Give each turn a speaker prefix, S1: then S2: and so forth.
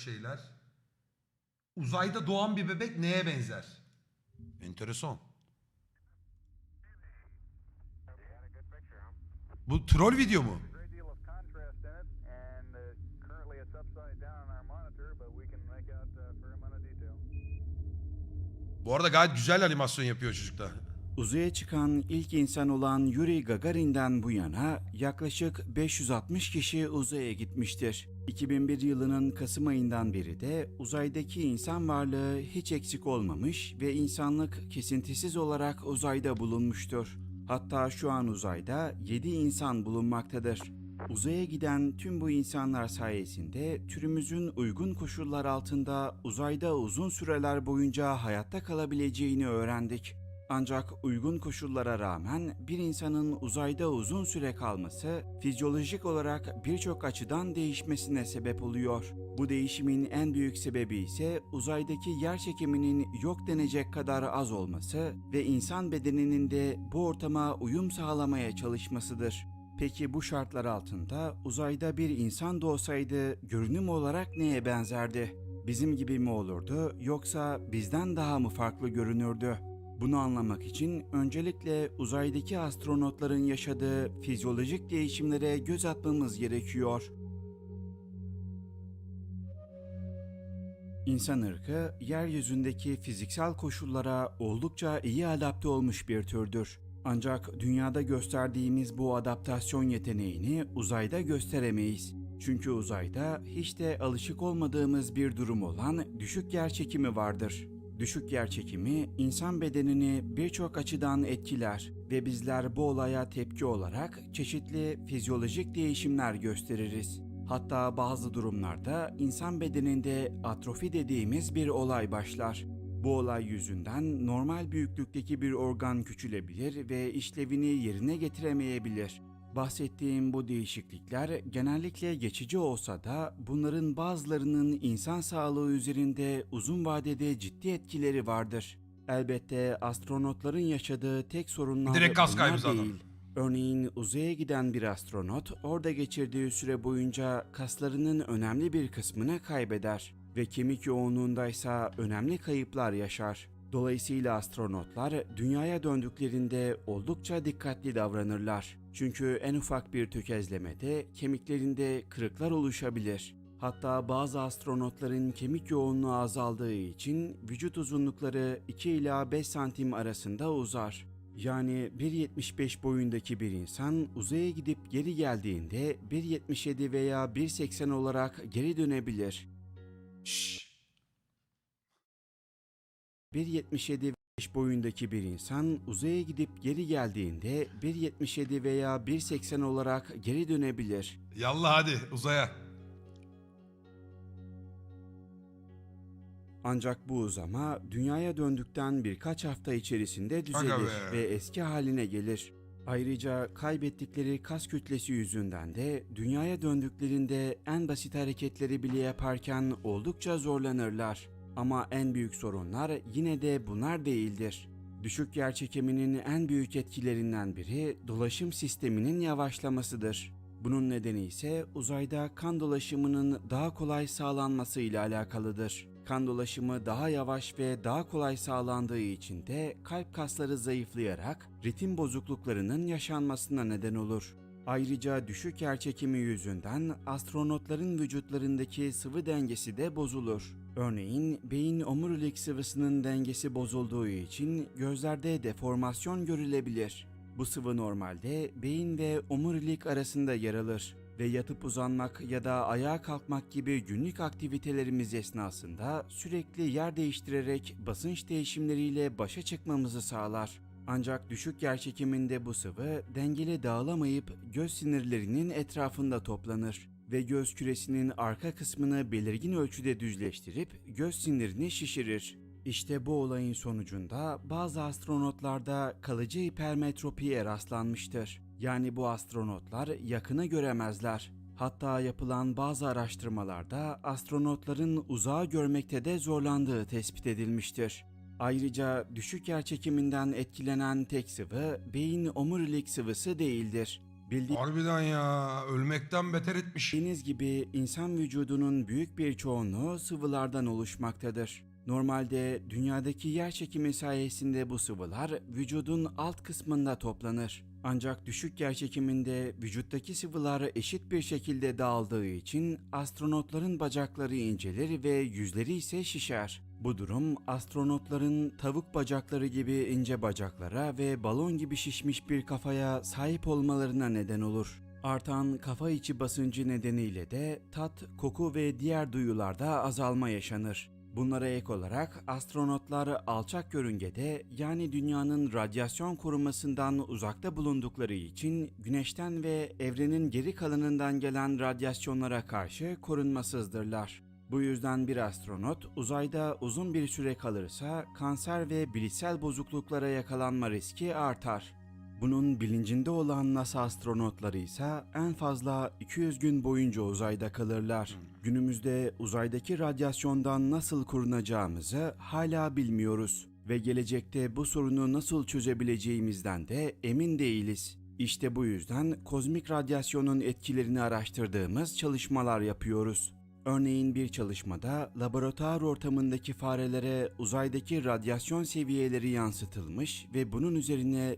S1: şeyler. Uzayda doğan bir bebek neye benzer? Enteresan. Bu troll video mu? Bu arada gayet güzel animasyon yapıyor çocuk da.
S2: Uzaya çıkan ilk insan olan Yuri Gagarin'den bu yana yaklaşık 560 kişi uzaya gitmiştir. 2001 yılının Kasım ayından beri de uzaydaki insan varlığı hiç eksik olmamış ve insanlık kesintisiz olarak uzayda bulunmuştur. Hatta şu an uzayda 7 insan bulunmaktadır. Uzaya giden tüm bu insanlar sayesinde türümüzün uygun koşullar altında uzayda uzun süreler boyunca hayatta kalabileceğini öğrendik. Ancak uygun koşullara rağmen bir insanın uzayda uzun süre kalması fizyolojik olarak birçok açıdan değişmesine sebep oluyor. Bu değişimin en büyük sebebi ise uzaydaki yer çekiminin yok denecek kadar az olması ve insan bedeninin de bu ortama uyum sağlamaya çalışmasıdır. Peki bu şartlar altında uzayda bir insan doğsaydı görünüm olarak neye benzerdi? Bizim gibi mi olurdu yoksa bizden daha mı farklı görünürdü? Bunu anlamak için öncelikle uzaydaki astronotların yaşadığı fizyolojik değişimlere göz atmamız gerekiyor. İnsan ırkı yeryüzündeki fiziksel koşullara oldukça iyi adapte olmuş bir türdür. Ancak dünyada gösterdiğimiz bu adaptasyon yeteneğini uzayda gösteremeyiz. Çünkü uzayda hiç de alışık olmadığımız bir durum olan düşük yer çekimi vardır. Düşük yer çekimi insan bedenini birçok açıdan etkiler ve bizler bu olaya tepki olarak çeşitli fizyolojik değişimler gösteririz. Hatta bazı durumlarda insan bedeninde atrofi dediğimiz bir olay başlar. Bu olay yüzünden normal büyüklükteki bir organ küçülebilir ve işlevini yerine getiremeyebilir. Bahsettiğim bu değişiklikler genellikle geçici olsa da bunların bazılarının insan sağlığı üzerinde uzun vadede ciddi etkileri vardır. Elbette astronotların yaşadığı tek sorunlar
S1: Direkt kas kaybı zaten.
S2: değil. Örneğin uzaya giden bir astronot orada geçirdiği süre boyunca kaslarının önemli bir kısmını kaybeder ve kemik yoğunluğundaysa önemli kayıplar yaşar. Dolayısıyla astronotlar dünyaya döndüklerinde oldukça dikkatli davranırlar. Çünkü en ufak bir tökezlemede kemiklerinde kırıklar oluşabilir. Hatta bazı astronotların kemik yoğunluğu azaldığı için vücut uzunlukları 2 ila 5 santim arasında uzar. Yani 1.75 boyundaki bir insan uzaya gidip geri geldiğinde 1.77 veya 1.80 olarak geri dönebilir.
S1: Şşş.
S2: 1.77 boyundaki bir insan uzaya gidip geri geldiğinde 1.77 veya 1.80 olarak geri dönebilir.
S1: Yallah hadi uzaya.
S2: Ancak bu uzama dünyaya döndükten birkaç hafta içerisinde düzelir ve eski haline gelir. Ayrıca kaybettikleri kas kütlesi yüzünden de dünyaya döndüklerinde en basit hareketleri bile yaparken oldukça zorlanırlar. Ama en büyük sorunlar yine de bunlar değildir. Düşük yerçekiminin en büyük etkilerinden biri dolaşım sisteminin yavaşlamasıdır. Bunun nedeni ise uzayda kan dolaşımının daha kolay sağlanması ile alakalıdır. Kan dolaşımı daha yavaş ve daha kolay sağlandığı için de kalp kasları zayıflayarak ritim bozukluklarının yaşanmasına neden olur. Ayrıca düşük yerçekimi yüzünden astronotların vücutlarındaki sıvı dengesi de bozulur. Örneğin beyin omurilik sıvısının dengesi bozulduğu için gözlerde deformasyon görülebilir. Bu sıvı normalde beyin ve omurilik arasında yer alır ve yatıp uzanmak ya da ayağa kalkmak gibi günlük aktivitelerimiz esnasında sürekli yer değiştirerek basınç değişimleriyle başa çıkmamızı sağlar. Ancak düşük yerçekiminde bu sıvı dengeli dağılamayıp göz sinirlerinin etrafında toplanır ve göz küresinin arka kısmını belirgin ölçüde düzleştirip göz sinirini şişirir. İşte bu olayın sonucunda bazı astronotlarda kalıcı hipermetropiye rastlanmıştır. Yani bu astronotlar yakını göremezler. Hatta yapılan bazı araştırmalarda astronotların uzağı görmekte de zorlandığı tespit edilmiştir. Ayrıca düşük yerçekiminden etkilenen tek sıvı beyin omurilik sıvısı değildir.
S1: Harbiden ya ölmekten beter etmiş.
S2: Bildiğiniz gibi insan vücudunun büyük bir çoğunluğu sıvılardan oluşmaktadır. Normalde dünyadaki yer çekimi sayesinde bu sıvılar vücudun alt kısmında toplanır. Ancak düşük yer çekiminde vücuttaki sıvılar eşit bir şekilde dağıldığı için astronotların bacakları incelir ve yüzleri ise şişer. Bu durum astronotların tavuk bacakları gibi ince bacaklara ve balon gibi şişmiş bir kafaya sahip olmalarına neden olur. Artan kafa içi basıncı nedeniyle de tat, koku ve diğer duyularda azalma yaşanır. Bunlara ek olarak astronotlar alçak yörüngede yani dünyanın radyasyon korumasından uzakta bulundukları için güneşten ve evrenin geri kalanından gelen radyasyonlara karşı korunmasızdırlar. Bu yüzden bir astronot uzayda uzun bir süre kalırsa kanser ve bilişsel bozukluklara yakalanma riski artar. Bunun bilincinde olan NASA astronotları ise en fazla 200 gün boyunca uzayda kalırlar. Günümüzde uzaydaki radyasyondan nasıl korunacağımızı hala bilmiyoruz ve gelecekte bu sorunu nasıl çözebileceğimizden de emin değiliz. İşte bu yüzden kozmik radyasyonun etkilerini araştırdığımız çalışmalar yapıyoruz. Örneğin bir çalışmada laboratuvar ortamındaki farelere uzaydaki radyasyon seviyeleri yansıtılmış ve bunun üzerine